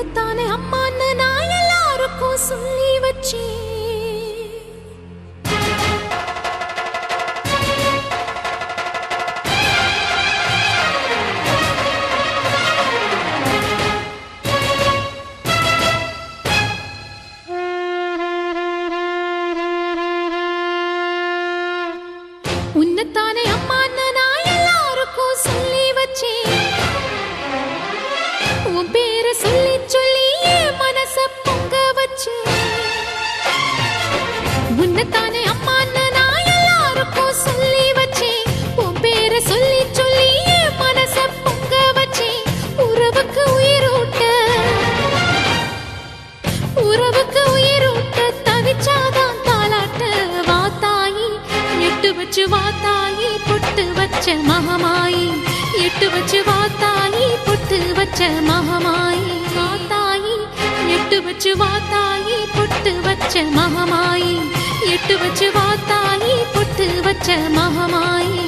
உன்னைத்தானே அம்மான்னு நான் எல்லாருக்கும் சொல்லி எட்டு வச்சு வாத்தாயி பொட்டு வச்ச மகமாயி. எட்டு வச்சு வாத்தாயி பொட்டு வச்ச மகமாயி. வாத்தாயி எட்டு வச்சு வாத்தாயி பொட்டு வச்ச மகமாயி. எட்டு வச்சு வாத்தாயி பொட்டு வச்ச மகமாயி.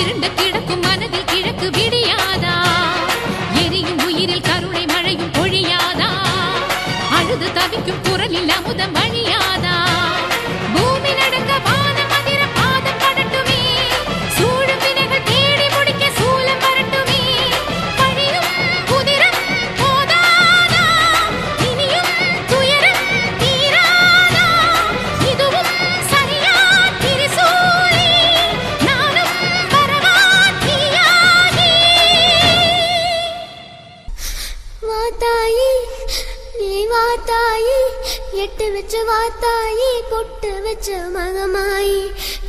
இருண்ட கிடக்கும் மனதில் கிழக்கு விடி வச்ச மகமாயி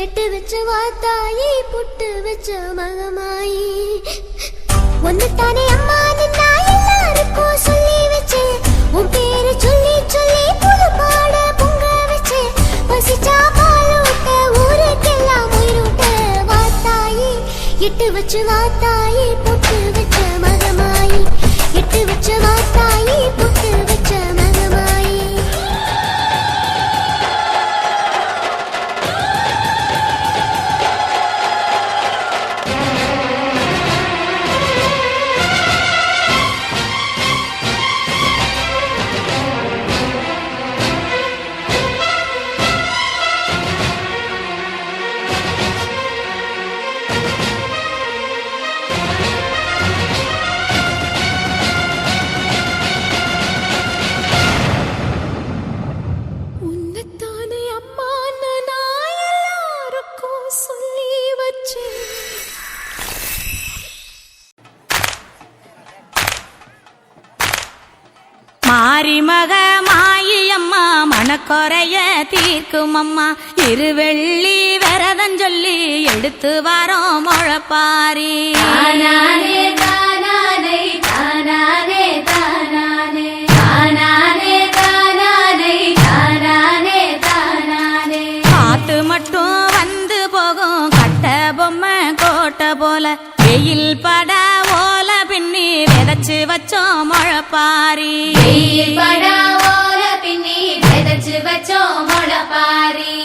எட்டு வச்ச வாத்தாயி புட்டு வச்ச மகமாயி. ஒன்னு தானே அம்மா நின்னா எல்லாருக்கும் சொல்லி வச்சேன் உன் பேரு சொல்லி சொல்லி புது பாட பொங்க வச்சேன் பசிச்சா பால் ஊட்ட ஊருக்கெல்லாம் உயிரூட்ட வாத்தாயி எட்டு வச்சு வாத்தாயி மறிமக மாயியம்மா மனக்குறைய தீர்க்கும் அம்மா இருவெள்ளி விரதம் சொல்லி எடுத்து வரோம் முழப்பாரி. கோட்டை போல வெயில் பட ஓல பின்னி விதைச்சு வச்சோம் முழப்பாரி. வெயில் பட ஓல பின்னி விதைச்சு வச்சோம் முழப்பாரி.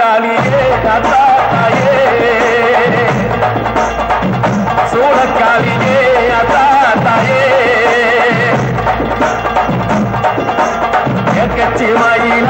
சூளக்காலியே தாத்தா தாயே சூளக்காலியே அத்தா தாயே கட்சி மயில